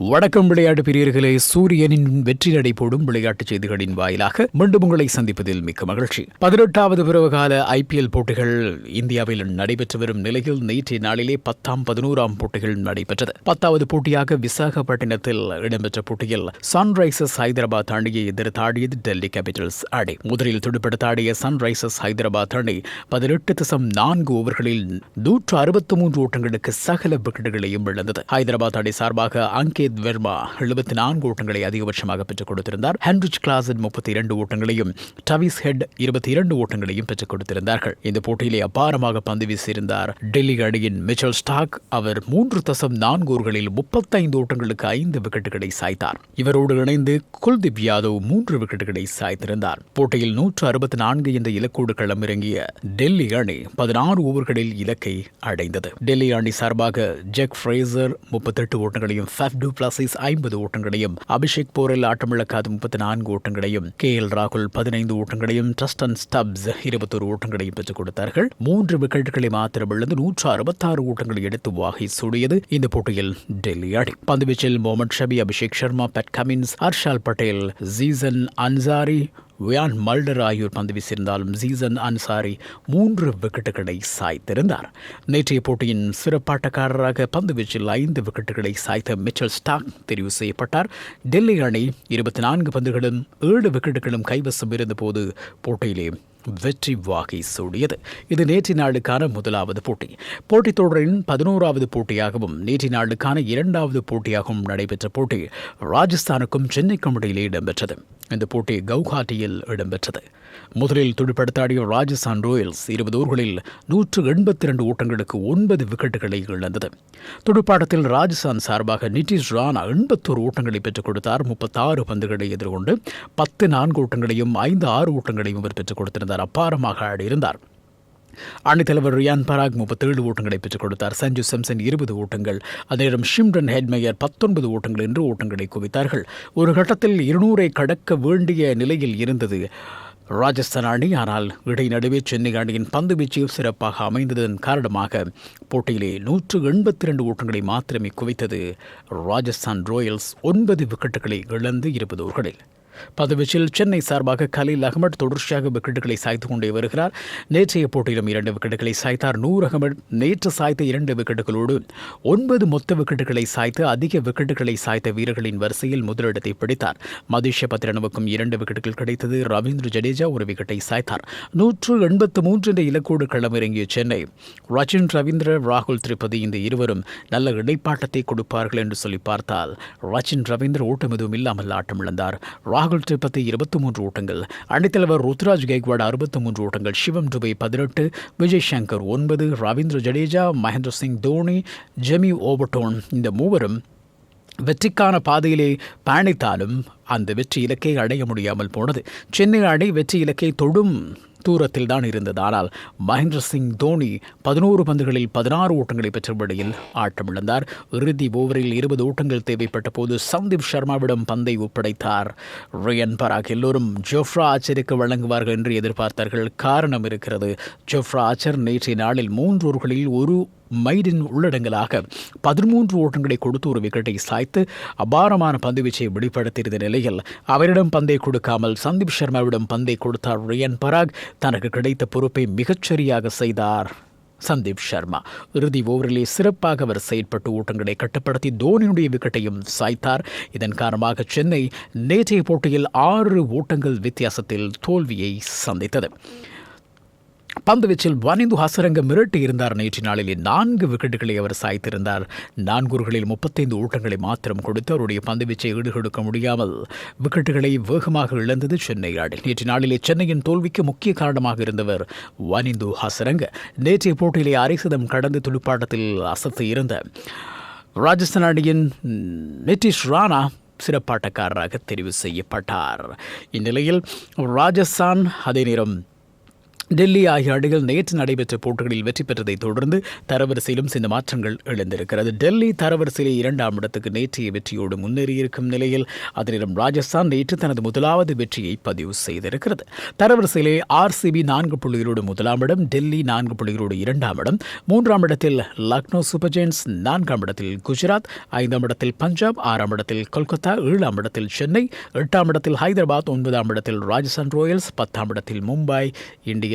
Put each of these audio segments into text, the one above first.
வணக்கம் விளையாட்டு பிரியர்களே. சூரியனின் வெற்றி நடை போடும் விளையாட்டுச் செய்திகளின் வாயிலாக மீண்டும் உங்களை சந்திப்பதில் மிக்க மகிழ்ச்சி. பதினெட்டாவது பருவகால ஐபிஎல் போட்டிகள் இந்தியாவில் நடைபெற்று வரும் நிலையில் நேற்றைய நாளிலே பத்தாம் பதினோராம் போட்டிகள் நடைபெற்றது. பத்தாவது போட்டியாக விசாகப்பட்டினத்தில் இடம்பெற்ற போட்டியில் சன்ரைசர்ஸ் ஹைதராபாத் அணியை எதிர்த்து ஆடியது டெல்லி கேபிட்டல்ஸ் அணி. முதலில் துடுப்படுத்த ஆடிய சன்ரைசர்ஸ் ஹைதராபாத் அணி பதினெட்டு தசம் நான்கு ஓவர்களில் நூற்று அறுபத்தி மூன்று ஓட்டங்களுக்கு சகல விக்கெட்டுகளையும் இழந்தது. ஹைதராபாத் அணி சார்பாக அங்கே அங்கித் வர்மா எழுபத்தி நான்கு ஓட்டங்களை அதிகபட்சமாக பெற்றுக் கொடுத்திருந்தார். ஹென்ரிச் கிளாசன் முப்பத்தி இரண்டு ஓட்டங்களையும் டவிஸ் ஹெட் இருபத்தி இரண்டு ஓட்டங்களையும் பெற்றுக் கொடுத்திருந்தார்கள். இந்த போட்டியிலே அபாரமாக பந்து வீசியிருந்தார் டெல்லி அணியின் மிச்சல் ஸ்டாக். அவர் மூன்று தசம் நான்கு ஓவர்களில் முப்பத்தைந்து ஓட்டங்களுக்கு ஐந்து விக்கெட்டுகளை சாய்த்தார். இவரோடு இணைந்து குல்தீப் யாதவ் மூன்று விக்கெட்டுகளை சாய்த்திருந்தார். போட்டியில் நூற்று அறுபத்தி நான்கு என்ற இலக்கோடு களமிறங்கிய டெல்லி அணி பதினாறு ஓவர்களில் இலக்கை அடைந்தது. டெல்லி அணி சார்பாக ஜெக் ஃப்ரேசர் முப்பத்தெட்டு ஓட்டங்களையும் ஃபெஃப்டு டு ஐம்பது ஓட்டங்களையும் அபிஷேக் போரில் ஆட்டமிழக்காத முப்பத்தி நான்கு ஓட்டங்களையும் கே எல் ராகுல் பதினைந்து ஓட்டங்களையும் ட்ரஸ்டன் ஸ்டப்ஸ் இருபத்தொரு ஓட்டங்களையும் பெற்றுக் கொடுத்தார்கள். மூன்று விக்கெட்டுகளை மாத்திரம் இழந்து நூற்று அறுபத்தாறு ஓட்டங்களை எடுத்து வாகை சூடியது இந்த போட்டியில் டெல்லி அணி. பந்துவீச்சில் Mohammed Shami Abhishek Sharma Pat Cummins Harshal Patel Zeeshan Ansari Wiaan Mulder ஆகியோர் பந்து வீசியிருந்தாலும் ஜீசன் அன்சாரி மூன்று விக்கெட்டுகளை சாய்த்திருந்தார். நேற்றைய போட்டியின் சிறப்பாட்டக்காரராக பந்து வீச்சில் ஐந்து விக்கெட்டுகளை சாய்த்த மிச்சல் ஸ்டாக் தெரிவு செய்யப்பட்டார். டெல்லி அணி இருபத்தி நான்கு பந்துகளும் ஏழு விக்கெட்டுகளும் கைவசம் இருந்தபோது போட்டியிலே வெற்றி வாகை சூடியது. இது நேற்று நாளுக்கான முதலாவது போட்டி. போட்டித் தொடரின் பதினோராவது போட்டியாகவும் நேற்று நாளுக்கான இரண்டாவது போட்டியாகவும் நடைபெற்ற போட்டி ராஜஸ்தானுக்கும் சென்னைக்கும் இடையிலே இடம்பெற்றது. இந்த போட்டி கவுஹாட்டியில் இடம்பெற்றது. முதலில் துடுப்படுத்தாடிய ராஜஸ்தான் ராயல்ஸ் இருபது ஓவர்களில் நூற்று எண்பத்தி இரண்டு ஓட்டங்களுக்கு ஒன்பது விக்கெட்டுகளை இழந்தது. துடுப்பாட்டத்தில் ராஜஸ்தான் சார்பாக நிதிஷ் ராணா எண்பத்தோரு ஓட்டங்களை பெற்றுக் கொடுத்தார். முப்பத்தாறு பந்துகளை எதிர்கொண்டு பத்து நான்கு ஓட்டங்களையும் ஐந்து ஆறு ஓட்டங்களையும் அவர் பெற்றுக் கொடுத்திருந்தார். அப்பாரமாக ஆடியிருந்தார். அணித்தலைவர் ரியான் பராக் முப்பத்தேழு ஓட்டங்களை பெற்றுக் கொடுத்தார். சஞ்சு சம்சன் இருபது ஓட்டங்கள் அதேநேரம் ஷிம்ரன் ஹெட்மேயர் பத்தொன்பது ஓட்டங்கள் என்று ஓட்டங்களை குவித்தார்கள். ஒரு கட்டத்தில் இருநூறை கடக்க வேண்டிய நிலையில் இருந்தது ராஜஸ்தான் அணி. ஆனால் இடைநடுவே சென்னை அணியின் பந்து வீச்சு சிறப்பாக அமைந்ததன் காரணமாக போட்டியிலே நூற்று எண்பத்தி ரெண்டு ஓட்டங்களை மாத்திரமே குவித்தது ராஜஸ்தான் ராயல்ஸ் ஒன்பது விக்கெட்டுகளை இழந்து இருபது ஓவர்களில். பதுவீச்சில் சென்னை சார்பாக கலீல் அகமட் தொடர்ச்சியாக விக்கெட்டுகளை சாய்த்து கொண்டே வருகிறார். நேற்றைய போட்டியிலும் இரண்டு விக்கெட்டுகளை சாய்த்தார். நூர் அகமட் நேற்று சாய்த்த இரண்டு விக்கெட்டுகளோடு ஒன்பது மொத்த விக்கெட்டுகளை சாய்த்து அதிக விக்கெட்டுகளை சாய்த்த வீரர்களின் வரிசையில் முதலிடத்தை பிடித்தார். மதிஷ பத்திரனுவுக்கும் இரண்டு விக்கெட்டுகள் கிடைத்தது. ரவீந்திர ஜடேஜா ஒரு விக்கெட்டை சாய்த்தார். நூற்று எண்பத்து மூன்று என்ற இலக்கோடு களமிறங்கிய சென்னை ரச்சின் ரவீந்திர ராகுல் திரிபதி இந்த இருவரும் நல்ல இடைப்பாட்டத்தை கொடுப்பார்கள் என்று சொல்லி பார்த்தால் ரச்சின் ரவீந்திர ஓட்டம் எதுவும் இல்லாமல் ஆட்டம் இழந்தார் ராகுல் ராகுல் திரிபதி இருபத்தி மூன்று ஓட்டங்கள் அணித்தலைவர் ருத்ராஜ் கைக்வாட் அறுபத்தி மூன்று ஓட்டங்கள் சிவம் துபை பதினெட்டு விஜய் சங்கர் ஒன்பது ரவீந்திர ஜடேஜா மகேந்திர சிங் தோனி ஜெமி ஓபட்டோன் இந்த மூவரும் வெற்றிக்கான பாதையிலே பயணித்தாலும் அந்த வெற்றி இலக்கை அடைய முடியாமல் போனது. சென்னை அணி வெற்றி இலக்கை தொடும் தூரத்தில் தான் இருந்தது. ஆனால் மகேந்திர சிங் தோனி பதினோரு பந்துகளில் பதினாறு ஓட்டங்களை பெற்றபடியில் ஆட்டமிழந்தார். இறுதி ஓவரில் இருபது ஓட்டங்கள் தேவைப்பட்ட போது சந்தீப் சர்மாவிடம் பந்தை ஒப்படைத்தார். ரியன் பராக் எல்லோரும் ஜோஃப்ரா ஆச்சருக்கு வழங்குவார்கள் என்று எதிர்பார்த்தார்கள். காரணம் இருக்கிறது ஜோஃப்ரா ஆச்சர் நேற்றைய நாளில் மூன்று ஓவர்களில் ஒரு மைடின் உள்ளடங்கலாக பதிமூன்று ஓட்டங்களை கொடுத்து ஒரு விக்கெட்டை சாய்த்து அபாரமான பந்துவீச்சை வெளிப்படுத்தியிருந்த நிலையில் அவரிடம் பந்தை கொடுக்காமல் சந்தீப் சர்மாவிடம் பந்தை கொடுத்தார் ரியன் பராக். தனக்கு கிடைத்த பொறுப்பை மிகச்சரியாக செய்தார் சந்தீப் சர்மா இறுதி ஓவரிலே சிறப்பாக அவர் செயல்பட்டு ஓட்டங்களை கட்டுப்படுத்தி தோனியுடைய விக்கெட்டையும் சாய்த்தார். இதன் காரணமாக சென்னை நேற்றைய போட்டியில் ஆறு ஓட்டங்கள் வித்தியாசத்தில் தோல்வியை சந்தித்தது. பந்து வீச்சில் வனிந்து ஹசரங்க மிரட்டி இருந்தார். நேற்று நாளிலே நான்கு விக்கெட்டுகளை அவர் சாய்த்திருந்தார். நான்கூர்களில் முப்பத்தைந்து ஓட்டங்களை மாத்திரம் கொடுத்து அவருடைய பந்துவீச்சை ஈடுகொடுக்க முடியாமல் விக்கெட்டுகளை வேகமாக இழந்தது சென்னை அணி. நேற்று நாளிலே சென்னையின் தோல்விக்கு முக்கிய காரணமாக இருந்தவர் வனிந்து ஹசரங்க நேற்றைய போட்டியிலே அரைசதம் கடந்து துடுப்பாட்டத்தில் அசத்து இருந்த ராஜஸ்தான் அணியின் நிதிஷ் ராணா சிறப்பாட்டக்காரராக தெரிவு செய்யப்பட்டார். இந்நிலையில் ராஜஸ்தான் அதே நேரம் டெல்லி ஆகிய அணிகள் நேற்று நடைபெற்ற போட்டிகளில் வெற்றி பெற்றதை தொடர்ந்து தரவரிசையிலும் சில மாற்றங்கள் எழுந்திருக்கிறது. டெல்லி தரவரிசையிலே இரண்டாம் இடத்துக்கு நேற்றைய வெற்றியோடு முன்னேறியிருக்கும் நிலையில் அதனிடம் ராஜஸ்தான் நேற்று தனது முதலாவது வெற்றியை பதிவு செய்திருக்கிறது. தரவரிசையிலே ஆர்சிபி நான்கு புள்ளிகளோடு முதலாம் இடம் டெல்லி நான்கு புள்ளிகளோடு இரண்டாம் இடம் மூன்றாம் இடத்தில் லக்னோ சூப்பர் ஜெயின்ஸ் நான்காம் இடத்தில் குஜராத் ஐந்தாம் இடத்தில் பஞ்சாப் ஆறாம் இடத்தில் கொல்கத்தா ஏழாம் இடத்தில் சென்னை எட்டாம் இடத்தில் ஹைதராபாத் ஒன்பதாம் இடத்தில் ராஜஸ்தான் ராயல்ஸ் பத்தாம் இடத்தில் மும்பை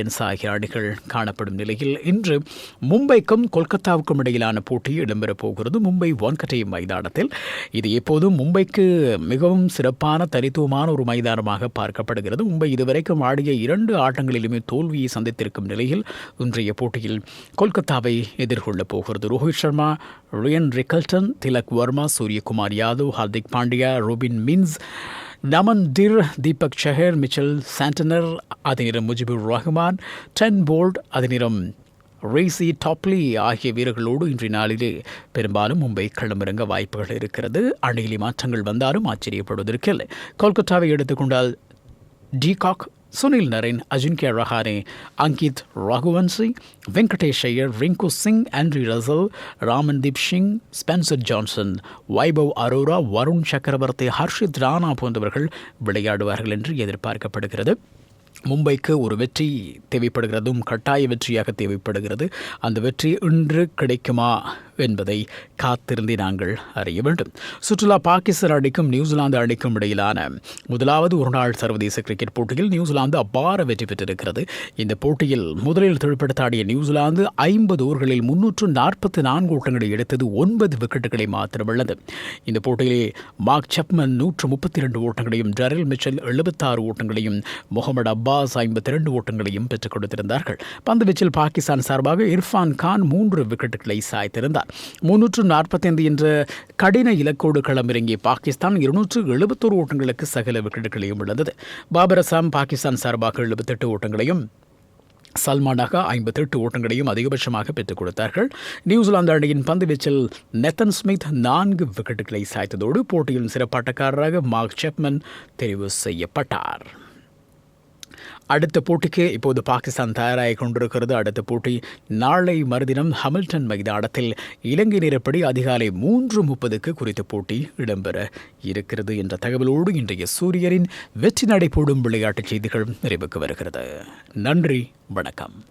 இந்தியன்ஸ் ஆகிய அணிகள் காணப்படும் நிலையில் இன்று மும்பைக்கும் கொல்கத்தாவுக்கும் இடையிலான போட்டி இடம்பெறப் போகிறது. மும்பை வான்கட்டை மைதானத்தில். இது எப்போதும் மும்பைக்கு மிகவும் சிறப்பான தனித்துவமான ஒரு மைதானமாக பார்க்கப்படுகிறது. மும்பை இதுவரைக்கும் ஆடிய இரண்டு ஆட்டங்களிலுமே தோல்வியை சந்தித்திருக்கும் நிலையில் இன்றைய போட்டியில் கொல்கத்தாவை எதிர்கொள்ளப் போகிறது. Rohit Sharma Ryan Rickelton Tilak Varma Suryakumar Yadav Hardik Pandya Robin Minz Naman Dhir Deepak Chahar Mitchell Santner அதே நேரம் முஜிபுர் ரஹ்மான் டென் போல்ட் அதே நேரம் ரேசி டாப்லி ஆகிய வீரர்களோடு இன்றைய நாளிலே பெரும்பாலும் மும்பை களமிறங்க வாய்ப்புகள் இருக்கிறது. அணியிலே மாற்றங்கள் வந்தாலும் ஆச்சரியப்படுவதற்கில்லை கொல்கத்தாவை எடுத்துக்கொண்டால் de Kock Sunil Narine Ajinkya Rahane Ankit Raghuvanshi Venkatesh Iyer Rinku Singh Andre Russell Ramandeep Singh Spencer Johnson Vaibhav Arora Varun Chakravarthy Harshit Rana போன்றவர்கள் விளையாடுவார்கள் என்று எதிர்பார்க்கப்படுகிறது. மும்பைக்கு ஒரு வெற்றி தேவைப்படுகிறதும் கட்டாய வெற்றியாக தேவைப்படுகிறது. அந்த வெற்றி இன்று கிடைக்குமா என்பதை காத்திருந்தே நாங்கள் அறிய வேண்டும். சுற்றுலா பாகிஸ்தான் அணிக்கும் நியூசிலாந்து அணிக்கும் இடையிலான முதலாவது ஒருநாள் சர்வதேச கிரிக்கெட் போட்டியில் நியூசிலாந்து அபார வெற்றி பெற்றிருக்கிறது. இந்த போட்டியில் முதலில் தொழிற்படுத்தாடிய நியூசிலாந்து ஐம்பது ஓவர்களில் முன்னூற்று நாற்பத்தி நான்கு ஓட்டங்களை எடுத்தது ஒன்பது விக்கெட்டுகளை மாத்திரமல்லது. இந்த போட்டியிலே மார்க் சப்மன் நூற்று முப்பத்தி இரண்டு ஓட்டங்களையும் டரில் மிச்சல் எழுபத்தாறு ஓட்டங்களையும் முகமது அப்பாஸ் ஐம்பத்தி இரண்டு ஓட்டங்களையும் பெற்றுக் கொடுத்திருந்தார்கள். பந்துவீச்சில் பாகிஸ்தான் சார்பாக இர்ஃபான் கான் மூன்று விக்கெட்டுகளை சாய்த்திருந்தார். முன்னூற்று நாற்பத்தைந்து என்ற கடின இலக்கோடு களமிறங்கிய பாகிஸ்தான் இருநூற்று எழுபத்தோரு ஓட்டங்களுக்கு சகல விக்கெட்டுகளையும் இழந்தது. பாபர் அசாம் பாகிஸ்தான் சார்பாக எழுபத்தெட்டு ஓட்டங்களையும் சல்மானாக ஐம்பத்தெட்டு ஓட்டங்களையும் அதிகபட்சமாக பெற்றுக் கொடுத்தார்கள். நியூசிலாந்து அணியின் பந்துவீச்சில் நெத்தன் ஸ்மித் நான்கு விக்கெட்டுகளை சாய்த்ததோடு போட்டியின் சிறப்பாட்டக்காரராக மார்க் செப்மன் தெரிவு செய்யப்பட்டார். அடுத்த போட்டிக்கு இப்போது பாகிஸ்தான் தயாராகி கொண்டிருக்கிறது. அடுத்த போட்டி நாளை மறுதினம் ஹமில்டன் மைதானத்தில். இலங்கை நேரப்படி அதிகாலை மூன்று முப்பதுக்கு குறித்த போட்டி இடம்பெற இருக்கிறது என்ற தகவலோடு இன்றைய சூரியரின் வெற்றி நடை போடும் விளையாட்டுச் செய்திகள் நிறைவுக்கு வருகிறது. நன்றி வணக்கம்.